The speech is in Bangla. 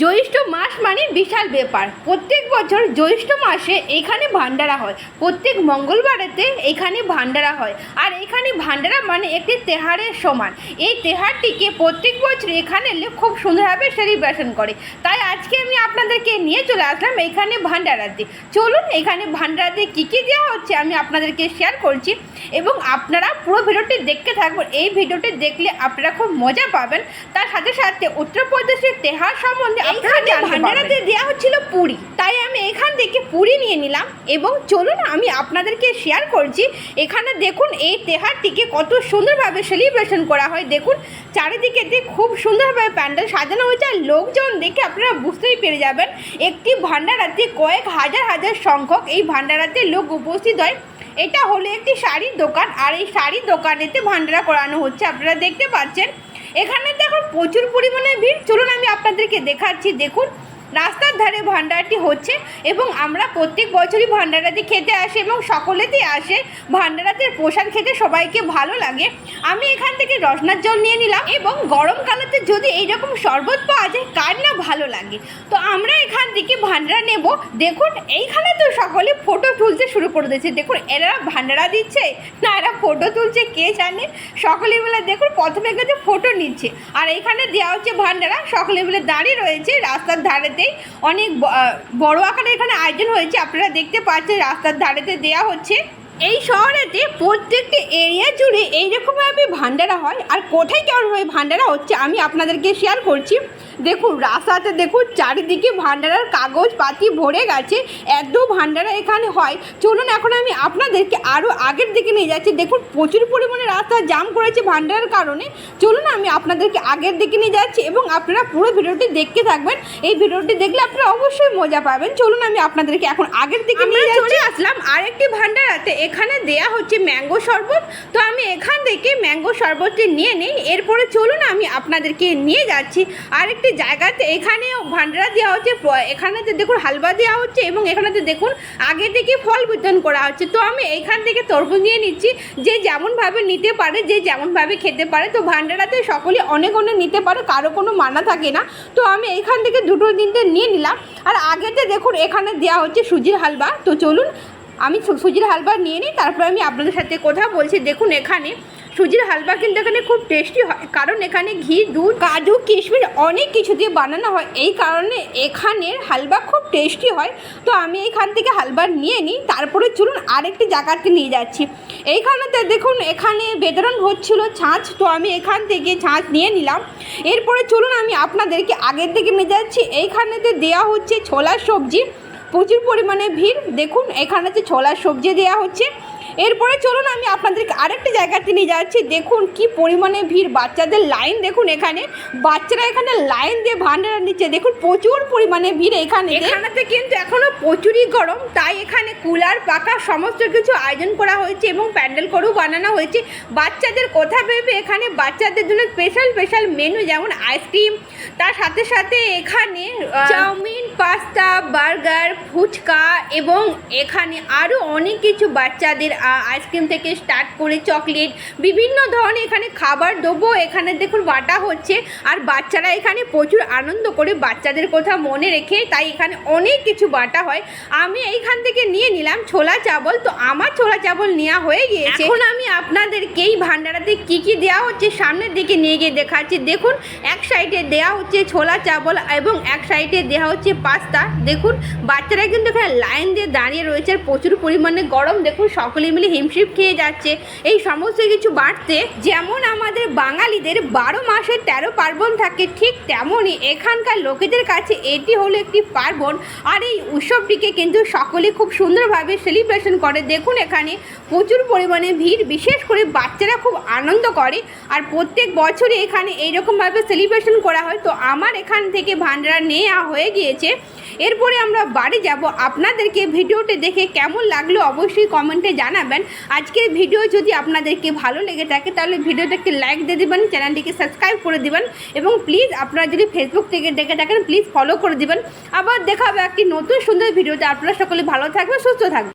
জ্যৈষ্ঠ মাস মানে বিশাল ব্যাপার। প্রত্যেক বছর জ্যৈষ্ঠ মাসে এখানে ভান্ডারা হয়। প্রত্যেক মঙ্গলবারেতে এখানে ভান্ডারা হয়। আর এখানে ভান্ডারা মানে একটি তেহারের সমান। এই তেহারটিকে প্রত্যেক বছর এখানে খুব সুন্দরভাবে সেলিব্রেশন করে। তাই আজকে আমি আপনাদেরকে নিয়ে চলে আসলাম এখানে ভান্ডারাতে চলুন এখানে ভান্ডারাতে কী কী দেওয়া হচ্ছে আমি আপনাদেরকে শেয়ার করছি। এবং আপনারা পুরো ভিডিওটি দেখতে থাকবেন এই ভিডিওটি দেখলে আপনারা খুব মজা পাবেন। তার সাথে সাথে উত্তরপ্রদেশের তেহার সম্বন্ধে এইখানে ভান্ডারাতে দেওয়া হচ্ছিল পুরি। তাই আমি এখান থেকে পুরি নিয়ে নিলাম এবং চলুন আমি আপনাদেরকে শেয়ার করছি। এখানে দেখুন এই তেহারটিকে কত সুন্দরভাবে সেলিব্রেশন করা হয়। দেখুন চারিদিকে খুব সুন্দরভাবে প্যান্ডেল সাজানো হয়েছে আর লোকজন দেখে আপনারা বুঝতেই পেরে যাবেন একটি ভান্ডারাতে কয়েক হাজার হাজার সংখ্যক এই ভান্ডারাতে লোক উপস্থিত হয়। এটা হলো একটি শাড়ির দোকান আর এই শাড়ির দোকানেতে ভান্ডারা করানো হচ্ছে। আপনারা দেখতে পাচ্ছেন এখানে দেখুন প্রচুর পরিমাণে ভিড়। চলুন আমি আপনাদেরকে দেখাচ্ছি দেখুন। রাস্তার ধারে ভান্ডারটি হচ্ছে এবং আমরা প্রত্যেক বছরই ভান্ডারাতে খেতে আসি এবং সকলেতেই আসে। ভান্ডারাতে প্রসাদ খেতে সবাইকে ভালো লাগে। আমি এখান থেকে রসনার জল নিয়ে নিলাম এবং গরমকালেতে যদি এইরকম শরবত পাওয়া যায়, কার না ভালো লাগে? তো আমরা এখান থেকে ভান্ডারা নেব। দেখুন, এইখানে তো সকলে ফটো তুলতে শুরু করে দিয়েছে। দেখুন, এরা ভান্ডারা দিচ্ছে, না এরা ফটো তুলছে, কে জানে? সকলে মিলে দেখুন, প্রথমে কিন্তু ফটো নিচ্ছে। আর এখানে দেওয়া হচ্ছে ভান্ডারা সকলে মিলে দাঁড়িয়ে রয়েছে রাস্তার ধারেতেই অনেক বড় আকারে এখানে আয়োজন হয়েছে। আপনারা দেখতে পাচ্ছেন রাস্তার ধারেতে দেয়া হচ্ছে। এই শহরেতে প্রত্যেকটি এরিয়া জুড়ে এইরকমভাবে ভান্ডারা হয়। আর কোথায় কেমনভাবে ভান্ডারা হচ্ছে আমি আপনাদেরকে শেয়ার করছি। দেখুন রাস্তাতে দেখুন চারিদিকে ভান্ডারার কাগজ পাতি ভরে গেছে এত ভান্ডারা এখানে হয়। চলুন এখন আমি আপনাদেরকে আরও আগের দিকে নিয়ে যাচ্ছি। দেখুন প্রচুর পরিমাণে রাস্তা জাম করেছে ভান্ডারার কারণে। চলুন আমি আপনাদেরকে আগের দিকে নিয়ে যাচ্ছি এবং আপনারা পুরো ভিডিওটি দেখতে থাকবেন। এই ভিডিওটি দেখলে আপনারা অবশ্যই মজা পাবেন। চলুন আমি আপনাদেরকে এখন আগের দিকে নিয়ে চলে আসলাম আরেকটি ভান্ডারাতে। এখানে দেয়া হচ্ছে ম্যাঙ্গো শরবত। তো আমি এখান থেকে ম্যাঙ্গো শরবতটি নিয়ে নিই। এরপরে চলুন আমি আপনাদেরকে নিয়ে যাচ্ছি। আরেকটি জায়গাতে এখানেও ভান্ডারা দেওয়া হচ্ছে এখানেতে দেখুন হালবা দেওয়া হচ্ছে এবং এখানেতে দেখুন আগে থেকে ফল বিতরণ করা হচ্ছে। তো আমি এইখান থেকে তরমুজ নিয়ে নিচ্ছি, যে যেমনভাবে নিতে পারে, যে যেমনভাবে খেতে পারে। তো ভান্ডারাতে সকলে অনেক অনেক নিতে পারে, কারও কোনো মানা থাকে না। তো আমি এইখান থেকে দুটো তিনটে নিয়ে নিলাম। আর আগেতে দেখুন এখানে দেওয়া হচ্ছে সুজির হালবা তো চলুন, আমি সুজির হালবা নিয়ে নিই, তারপর আমি আপনাদের সাথে কথা বলছি। দেখুন এখানে সুজির হালবা কিন্তু এখানে খুব টেস্টি হয়। কারণ এখানে ঘি, দুধ, কাজু, কিশমিশ অনেক কিছু দিয়ে বানানো হয়। এই কারণে এখানের হালবা খুব টেস্টি হয়। তো আমি এইখান থেকে হালবা নিয়ে নিই। তারপরে চলুন আরেকটি জায়গাতে নিয়ে যাচ্ছি। এইখানেতে দেখুন, এখানে বিতরণ হচ্ছিল ছাঁচ। তো আমি এখান থেকে ছাঁচ নিয়ে নিলাম। এরপরে চলুন আমি আপনাদেরকে আগের দিকে নিয়ে যাচ্ছি। এইখানেতে দেওয়া হচ্ছে ছোলার সবজি। প্রচুর পরিমাণে ভিড়। দেখুন, এখানেতে ছোলার সবজি দেওয়া হচ্ছে। এরপরে চলুন আমি আপনাদেরকে আরেকটা জায়গাতে নিয়ে যাচ্ছি। দেখুন কি পরিমাণে ভিড় বাচ্চাদের লাইন দেখুন এখানে। বাচ্চারা এখানে লাইন দিয়ে ভান্ডারা নিচ্ছে। দেখুন প্রচুর পরিমাণে ভিড় এখানে। এখানেতে কিন্তু এখনও প্রচুরই গরম। তাই এখানে কুলার পাকা সমস্ত কিছু আয়োজন করা হয়েছে এবং প্যান্ডেল করেও বানানো হয়েছে। বাচ্চাদের কথা ভেবে এখানে বাচ্চাদের জন্য স্পেশাল স্পেশাল মেনু যেমন আইসক্রিম তার সাথে সাথে এখানে চাউমিন পাস্তা বার্গার ফুচকা এবং এখানে আরও অনেক কিছু বাচ্চাদের আইসক্রিম থেকে স্টার্ট করে চকলেট বিভিন্ন ধরনের এখানে খাবার দেবো। এখানে দেখুন বাটা হচ্ছে আর বাচ্চারা এখানে প্রচুর আনন্দ করে বাচ্চাদের কথা মনে রেখে তাই এখানে অনেক কিছু বাটা হয়। আমি এইখান থেকে নিয়ে নিলাম ছোলা চাবল। তো আমার ছোলা চাবল নেওয়া হয়ে গিয়েছে। এখন আমি আপনাদেরকে এই ভান্ডারাতে কি কি দেওয়া হচ্ছে সামনের দিকে নিয়ে গিয়ে দেখাচ্ছি। দেখুন, এক সাইডে দেওয়া হচ্ছে ছোলা চাবল এবং এক সাইডে দেওয়া হচ্ছে পাস্তা। দেখুন, বাচ্চারা কিন্তু এখানে লাইন দিয়ে দাঁড়িয়ে রয়েছে আর প্রচুর পরিমাণে গরম। দেখুন, সকলে মিলে হিমশিম খেয়ে যাচ্ছে। এই সমস্ত কিছু বাড়তে যেমন আমাদের বাঙালিদের বারো মাসে তেরো পার্বণ থাকে, ঠিক তেমনই এখানকার লোকেদের কাছে এটি হলো একটি পার্বণ। আর এই উৎসবটিকে কিন্তু সকলে খুব সুন্দরভাবে সেলিব্রেশন করে। দেখুন এখানে প্রচুর পরিমাণে ভিড়, বিশেষ করে বাচ্চারা খুব আনন্দ করে। আর প্রত্যেক বছরই এখানে এইরকমভাবে সেলিব্রেশন করা হয়। তো আমার এখান থেকে ভান্ডারা নেওয়া হয়ে গিয়েছে। এরপরে আমরা বাড়ি যাব। আপনাদেরকে ভিডিওটি দেখে কেমন লাগল অবশ্যই কমেন্টে জানাবেন। আজকের ভিডিও যদি আপনাদেরকে ভালো লেগে থাকে, তাহলে ভিডিওটা একটি লাইক দিয়ে দেবেন, চ্যানেলটিকে সাবস্ক্রাইব করে দিবেন এবং প্লিজ আপনারা যদি ফেসবুক থেকে দেখে থাকেন প্লিজ ফলো করে দিবেন। আবার দেখা হবে একটি নতুন সুন্দর ভিডিওতে। আপনারা সকলে ভালো থাকবেন, সুস্থ থাকবেন।